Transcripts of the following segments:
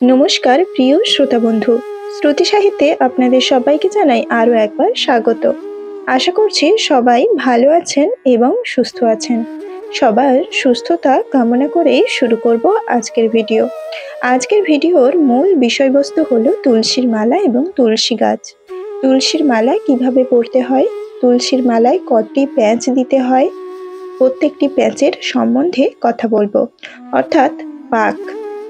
নমস্কার, প্রিয় শ্রোতা বন্ধু। শ্রুতি সাহিত্যে আপনাদের সবাইকে জানাই আরও একবার স্বাগত। আশা করছি সবাই ভালো আছেন এবং সুস্থ আছেন। সবার সুস্থতা কামনা করে শুরু করব আজকের ভিডিও। আজকের ভিডিওর মূল বিষয়বস্তু হলো তুলসীর মালা এবং তুলসী গাছ। তুলসীর মালা কীভাবে পড়তে হয়? তুলসীর মালায় কতটি প্যাঁচ দিতে হয়? প্রত্যেকটি প্যাঁচের সম্বন্ধে কথা বলব। অর্থাৎ পাক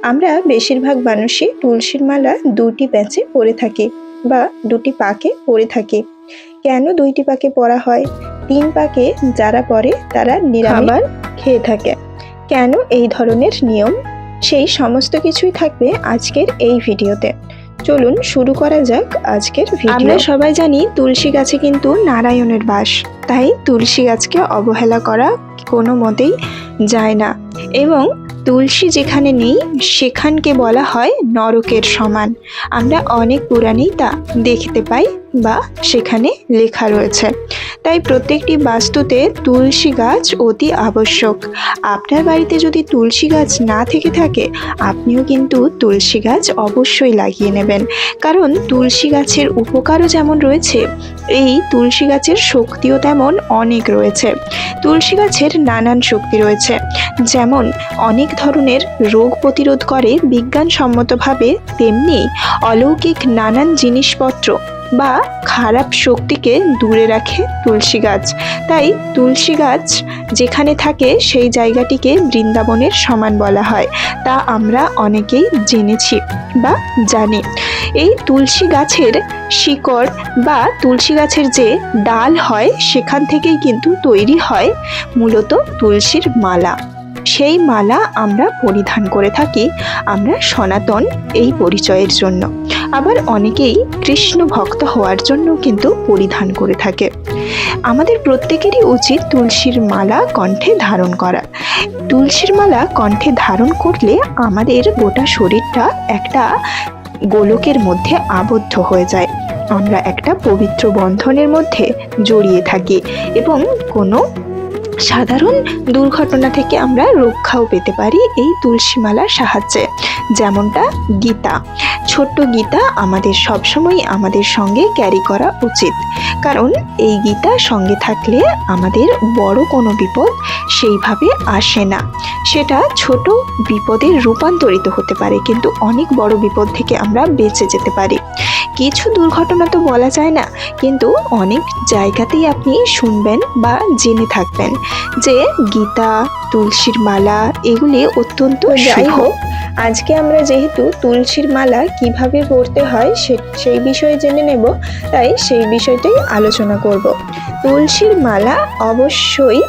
আমরা বেশিরভাগ মানুষই তুলসীর মালা দুটি প্যাঁচে পরে থাকি বা দুটি পাকে পরে থাকি। কেন দুইটি পাকে পরা হয়? তিন পাকে যারা পরে তারা নিরামিষ খেয়ে থাকে। কেন এই ধরনের নিয়ম? সেই সমস্ত কিছুই থাকবে আজকের এই ভিডিওতে। চলুন শুরু করা যাক আজকের ভিডিও। আমরা সবাই জানি তুলসী গাছে কিন্তু নারায়ণের বাস। তাই তুলসী গাছকে অবহেলা করা কোনো মতেই যায় না। এবং তুলসী যেখানে নেই সেখানকে বলা হয় নরকের সমান। আমরা অনেক পুরাণেই তা দেখতে পাই। বা সেখানে লেখা রয়েছে। তাই প্রত্যেকটি বাস্তুতে তুলসী গাছ অতি আবশ্যক। আপনার বাড়িতে যদি তুলসী গাছ না থেকে থাকে, আপনিও কিন্তু তুলসী গাছ অবশ্যই লাগিয়ে নেবেন। কারণ তুলসী গাছের উপকারও যেমন রয়েছে, এই তুলসী গাছের শক্তিও তেমন অনেক রয়েছে। তুলসী গাছের নানান শক্তি রয়েছে, যেমন অনেক ধরনের রোগ প্রতিরোধ করে বিজ্ঞানসম্মতভাবে, তেমনি অলৌকিক নানান জিনিসপত্র বা খারাপ শক্তিকে দূরে রাখে তুলসী গাছ। তাই তুলসী গাছ যেখানে থাকে সেই জায়গাটিকে বৃন্দাবনের সমান বলা হয়। তা আমরা অনেকেই জেনেছি বা জানি। এই তুলসী গাছের শিকড় বা তুলসী গাছের যে ডাল হয়, সেখান থেকেই কিন্তু তৈরি হয় মূলত তুলসীর মালা। সেই মালা আমরা পরিধান করে থাকি আমরা সনাতন এই পরিচয়ের জন্য। আবার অনেকেই কৃষ্ণ ভক্ত হওয়ার জন্য কিন্তু পরিধান করে থাকে। আমাদের প্রত্যেকেরই উচিত তুলসীর মালা কণ্ঠে ধারণ করা। তুলসীর মালা কণ্ঠে ধারণ করলে আমাদের গোটা শরীরটা একটা গোলকের মধ্যে আবদ্ধ হয়ে যায়। আমরা একটা পবিত্র বন্ধনের মধ্যে জড়িয়ে থাকি এবং কোনো সাধারণ দুর্ঘটনা থেকে আমরা রক্ষাও পেতে পারি এই তুলসীমালার সাহায্যে। যেমনটা গীতা। ছোট্ট গীতা আমাদের সবসময় আমাদের সঙ্গে ক্যারি করা উচিত। কারণ এই গীতা সঙ্গে থাকলে আমাদের বড় কোনো বিপদ সেইভাবে আসে না। সেটা ছোট বিপদে রূপান্তরিত হতে পারে, কিন্তু অনেক বড় বিপদ থেকে আমরা বেঁচে যেতে পারি। কিছু দুর্ঘটনা তো বলা যায় না, কিন্তু অনেক জায়গাতেই আপনি শুনবেন বা জেনে থাকবেন যে গীতা তুলসীর মালা এগুলি অত্যন্ত যাই হোক আজকে আমরা যেহেতু তুলসীর মালা কীভাবে পড়তে হয় সে- সেই বিষয়ে জেনে নেব তাই সেই বিষয়টাই আলোচনা করব। তুলসীর মালা অবশ্যই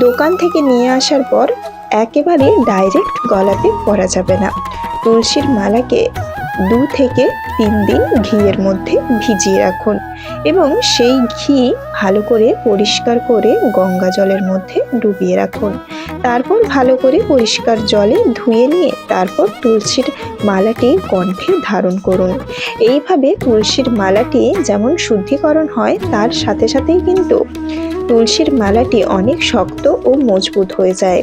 দোকান থেকে নিয়ে আসার পর একেবারে ডাইরেক্ট গলাতে পরা যাবে না। তুলসীর মালাকে দু থেকে তিন দিন ঘিয়ের মধ্যে ভিজিয়ে রাখুন। এবং সেই ঘি ভালো করে পরিষ্কার করে গঙ্গা জলের মধ্যে ডুবিয়ে রাখুন। তারপর ভালো করে পরিষ্কার জলে ধুয়ে নিয়ে তারপর তুলসীর মালাটি কণ্ঠে ধারণ করুন। এইভাবে তুলসীর মালাটি যেমন শুদ্ধিকরণ হয়, তার সাথে সাথেই কিন্তু তুলসীর মালাটি অনেক শক্ত ও মজবুত হয়ে যায়।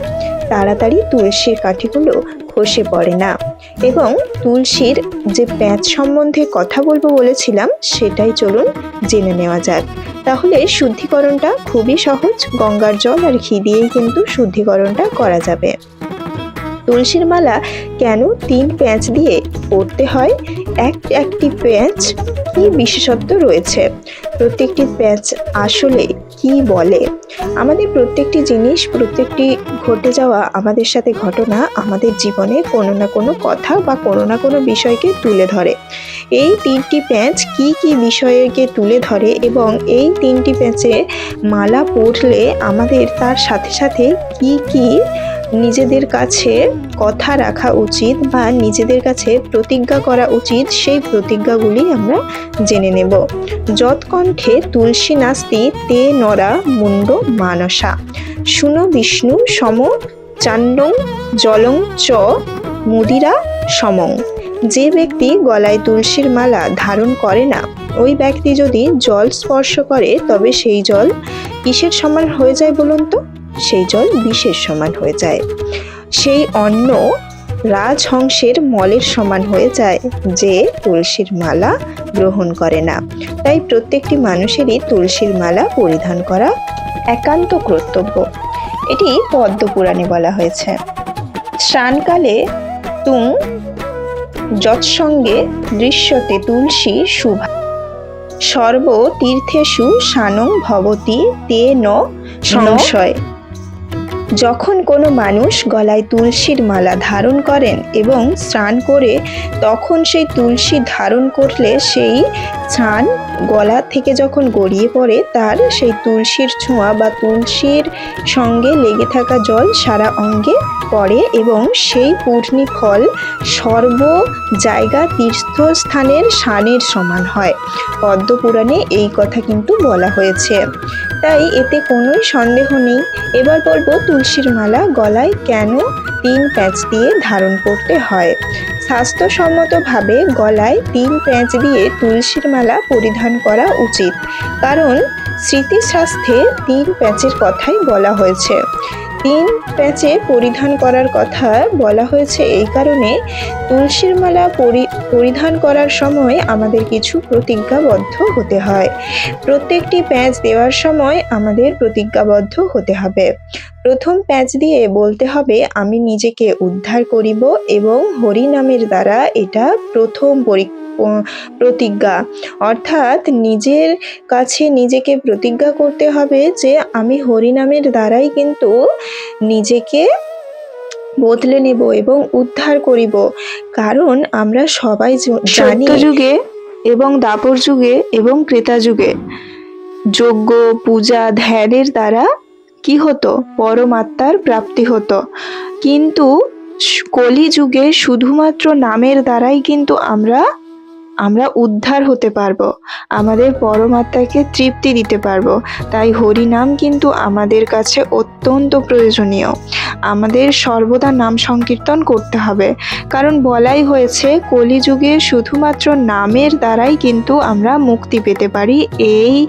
তাড়াতাড়ি তুলসীর কাঠিগুলো খসে পড়ে না। এবং তুলসীর যে প্যাঁচ সম্বন্ধে কথা বলব বলেছিলাম, সেটাই চলুন জেনে নেওয়া যাক। তাহলে শুদ্ধিকরণটা খুবই সহজ, গঙ্গার জল আর ঘি দিয়েই কিন্তু শুদ্ধিকরণটা করা যাবে। তুলসীর মালা কেন তিন প্যাঁচ দিয়ে পড়তে হয়? এক, একটি প্যাঁচ কি বিশেষত্ব রয়েছে? প্রত্যেকটি প্যাঁচ আসলে কি বলে? আমাদের প্রত্যেকটি জিনিস, প্রত্যেকটি ঘটে যাওয়া আমাদের সাথে ঘটনা আমাদের জীবনে কোনো না কোনো কথা বা কোনো না কোনো বিষয়কে তুলে ধরে। এই তিনটি প্যাঁচ কি কি বিষয়কে তুলে ধরে এবং এই তিনটি প্যাঁচে মালা পড়লে আমাদের তার সাথে সাথে কি কি নিজেদের কাছে কথা রাখা উচিত বা নিজেদের কাছে প্রতিজ্ঞা করা উচিত, সেই প্রতিজ্ঞাগুলি আমরা জেনে নেব। যৎকণ্ঠে তুলসী নাস্তি তে নরা মুন্ড মানসা। শুনো বিষ্ণু সম চান্ডং জলং চ মুদিরা সমং। যে ব্যক্তি গলায় তুলসীর মালা ধারণ করে না, ওই ব্যক্তি যদি জল স্পর্শ করে, তবে সেই জল কিসের সমান হয়ে যায় বলুন তো? সেই জল বিষের সমান হয়ে যায়। সেই অন্ন রাজহংসের মলের সমান হয়ে যায় যে তুলসীর মালা গ্রহণ করে না। তাই প্রত্যেকটি মানুষেরই তুলসীর মালা পরিধান করা একান্ত কর্তব্য। এটি পদ্মপুরাণে বলা হয়েছে। স্নানকালে তুং যৎসঙ্গে দৃশ্যতে তুলসী শুভা সর্ব তীর্থেষু সানং ভবতি তে ন সংশয় যখন কোনো মানুষ গলায় তুলসীর মালা ধারণ করেন এবং স্নান করে, তখন সেই তুলসী ধারণ করলে সেই স্নান গলা থেকে যখন গড়িয়ে পড়ে, তার সেই তুলসীর ছোঁয়া বা তুলসীর সঙ্গে লেগে থাকা জল সারা অঙ্গে পড়ে এবং সেই পূর্ণি ফল সর্ব জায়গা তীর্থস্থানের শানের সমান হয়। পদ্মপুরাণে এই কথা কিন্তু বলা হয়েছে। তাই এতে কোনোই সন্দেহ নেই। এবার বলব তুলসীর মালা গলায় কেন তিন প্যাঁচ দিয়ে ধারণ করতে হয়? স্বাস্থ্যসম্মতভাবে গলায় তিন প্যাঁচ দিয়ে তুলসীর মালা পরিধান করা উচিত। কারণ স্মৃতিশাস্ত্রে তিন প্যাঁচের কথাই বলা হয়েছে। তিন প্যাঁচে পরিধান করার কথা বলা হয়েছে এই কারণে তুলসীর মালা পরি- পরিধান করার সময় আমাদের কিছু প্রতিজ্ঞাবদ্ধ হতে হয়। প্রত্যেকটি প্যাঁচ দেওয়ার সময় আমাদের প্রতিজ্ঞাবদ্ধ হতে হবে। প্রথম প্যাঁচ দিয়ে বলতে হবে, আমি নিজেকে উদ্ধার করিব এবং হরি নামের দ্বারা এটা প্রথম পরি- প্রতিজ্ঞা। অর্থাৎ নিজের কাছে নিজেকে প্রতিজ্ঞা করতে হবে যে, আমি হরি নামের দ্বারাই কিন্তু নিজেকে বদলে নেব এবং উদ্ধার করিব। কারণ আমরা সবাই জানি যুগে এবং দাপর যুগে এবং ক্রেতা যুগে যজ্ঞ পূজা, ধ্যানের দ্বারা কি হতো? পরমাত্মার প্রাপ্তি হতো। কিন্তু কলিযুগে শুধুমাত্র নামের দ্বারাই কিন্তু আমরা আমরা উদ্ধার হতে পারব। আমাদের পরমাত্মাকে তৃপ্তি দিতে পারব। তাই হরি নাম কিন্তু আমাদের কাছে অত্যন্ত প্রয়োজনীয়। আমাদের সর্বদা নাম সংকীর্তন করতে হবে। কারণ বলাই হয়েছে, কলিযুগে শুধুমাত্র নামের দ্বারাই কিন্তু আমরা মুক্তি পেতে পারি এই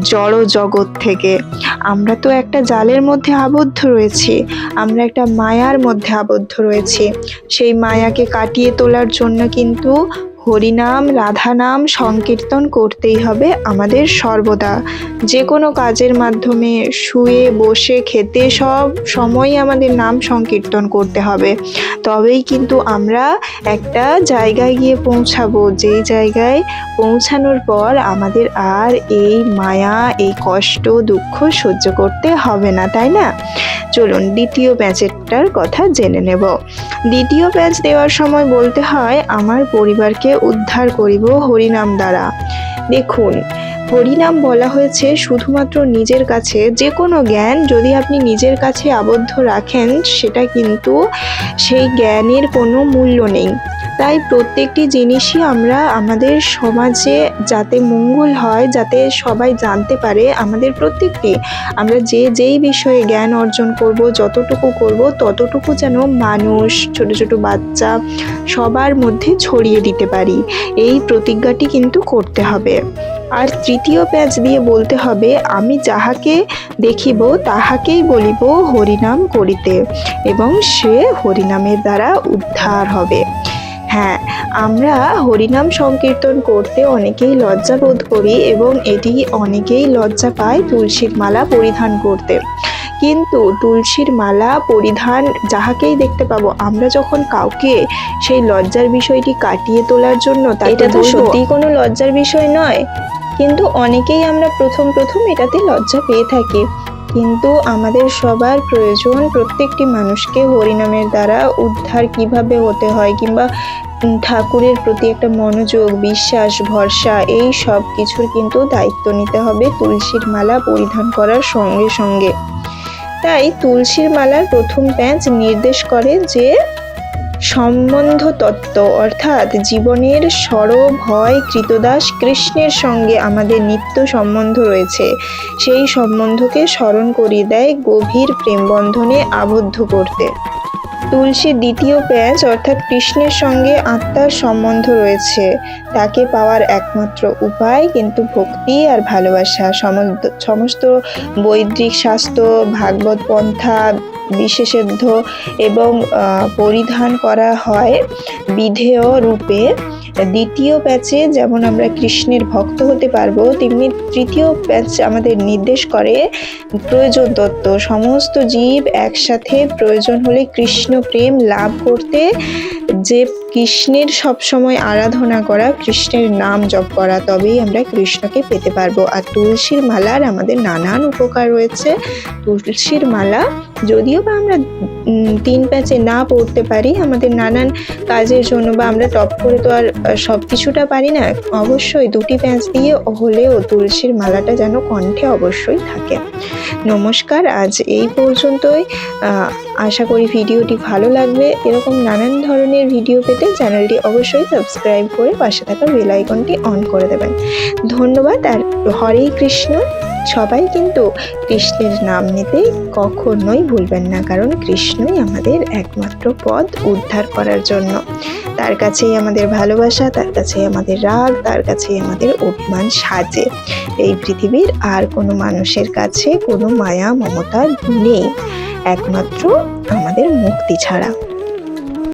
জড় জগৎ থেকে। আমরা তো একটা জালের মধ্যে আবদ্ধ রয়েছি। আমরা একটা মায়ার মধ্যে আবদ্ধ রয়েছি। সেই মায়াকে কাটিয়ে তোলার জন্য কিন্তু হরিনাম, রাধানাম সংকীর্তন করতেই হবে আমাদের সর্বদা। যে কোনো কাজের মাধ্যমে শুয়ে, বসে, খেতে সব সময় আমাদের নাম সংকীর্তন করতে হবে। তবেই কিন্তু আমরা একটা জায়গায় গিয়ে পৌঁছাবো। যেই জায়গায় পৌঁছানোর পর আমাদের আর এই মায়া, এই কষ্ট, দুঃখ সহ্য করতে হবে না, তাই না? চলুন দ্বিতীয় ব্যাচেরটার কথা জেনে নেব। দ্বিতীয় ব্যাচ দেওয়ার সময় বলতে হয়, আমার পরিবারকে উদ্ধার করিব হরিনাম দ্বারা। দেখুন হরিনাম বলা হয়েছে শুধুমাত্র নিজের কাছে। যে কোনো জ্ঞান যদি আপনি নিজের কাছে আবদ্ধ রাখেন, সেটা কিন্তু সেই জ্ঞানের কোনো মূল্য নেই। তাই প্রত্যেকটি জিনিসই আমরা আমাদের সমাজে যাতে মঙ্গল হয়, যাতে সবাই জানতে পারে আমাদের প্রত্যেকটি আমরা যে যেই বিষয়ে জ্ঞান অর্জন করব, যতটুকু করব, ততটুকু যেন মানুষ, ছোট ছোট বাচ্চা সবার মধ্যে ছড়িয়ে দিতে পারি। এই প্রতিজ্ঞাটি কিন্তু করতে হবে। আর তৃতীয় প্যাচ দিয়ে বলতে হবে আমি যাহাকে দেখিব তাহাকেই বলিব হরিনাম করিতে এবং সে হরিনামের দ্বারা উদ্ধার হবে। হ্যাঁ আমরা হরিনাম সংকীর্তন করতে অনেকেই লজ্জা বোধ করি এবং এটি অনেকেই লজ্জা পায় তুলসীর মালা পরিধান করতে। কিন্তু তুলসীর মালা পরিধান যাহাকেই দেখতে পাবো আমরা যখন কাউকে সেই লজ্জার বিষয়টি কাটিয়ে তোলার জন্য এটা তো সত্যিই কোনো লজ্জার বিষয় নয়। কিন্তু অনেকেই আমরা প্রথম প্রথম এটাতে লজ্জা পেয়ে থাকি। কিন্তু আমাদের সবার প্রয়োজন প্রত্যেকটি মানুষকে হরিনামের দ্বারা উদ্ধার কীভাবে হতে হয় কিংবা ঠাকুরের প্রতি একটা মনোযোগ, বিশ্বাস, ভরসা, এই সব কিছুর কিন্তু দায়িত্ব নিতে হবে তুলসীর মালা পরিধান করার সঙ্গে সঙ্গে। তাই তুলসীর মালার প্রথম প্যাঁচ নির্দেশ করে যে সম্বন্ধ তত্ত্ব অর্থাৎ জীবনের সর ভয় কৃতদাস কৃষ্ণের সঙ্গে আমাদের নিত্য সম্বন্ধ রয়েছে। সেই সম্বন্ধকে স্মরণ করিয়ে দেয় গভীর প্রেমবন্ধনে আবদ্ধ করতে। তুলসীর দ্বিতীয় প্যাঁচ, অর্থাৎ কৃষ্ণের সঙ্গে আত্মার সম্বন্ধ রয়েছে। তাকে পাওয়ার একমাত্র উপায় কিন্তু ভক্তি আর ভালোবাসা। সমস্ত বৈদিক শাস্ত্র, ভাগবত পন্থা বিশেষাধ্য এবং পরিধান করা হয় বিধেয় রূপে। দ্বিতীয় প্যাচে যেমন আমরা কৃষ্ণের ভক্ত হতে পারব, তেমনি তৃতীয় প্যাচ আমাদের নির্দেশ করে প্রয়োজন তত্ত্ব। সমস্ত জীব একসাথে প্রয়োজন হলে কৃষ্ণ প্রেম লাভ করতে যে কৃষ্ণের সবসময় আরাধনা করা, কৃষ্ণের নাম জপ করা, তবেই আমরা কৃষ্ণকে পেতে পারব। আর তুলসীর মালার আমাদের নানান উপকার রয়েছে। তুলসীর মালা, যদিও বা আমরা তিন প্যাচে না পড়তে পারি, আমাদের নানান কাজের জন্য বা আমরা টপ করে তো আর সব কিছুটা পারি না, অবশ্যই দুটি প্যাঁচ দিয়ে হলেও তুলসীর মালাটা যেন কণ্ঠে অবশ্যই থাকে। নমস্কার, আজ এই পর্যন্তই। আশা করি ভিডিওটি ভালো লাগবে। এরকম নানান ধরনের ভিডিও পেতে চ্যানেলটি অবশ্যই সাবস্ক্রাইব করে পাশে থাকা বেল আইকনটি অন করে দেবেন। ধন্যবাদ আর হরে কৃষ্ণ। সবাই কিন্তু কৃষ্ণের নাম নিতে কখনোই ভুলবেন না, কারণ কৃষ্ণই আমাদের একমাত্র পথ উদ্ধার করার জন্য। তার কাছেই আমাদের ভালোবাসা, তার কাছেই আমাদের রাগ, তার কাছেই আমাদের অভিমান সাজে। এই পৃথিবীর আর কোনো মানুষের কাছে কোনো মায়া, মমতা নেই। একমাত্র আমাদের মুক্তি ছাড়া।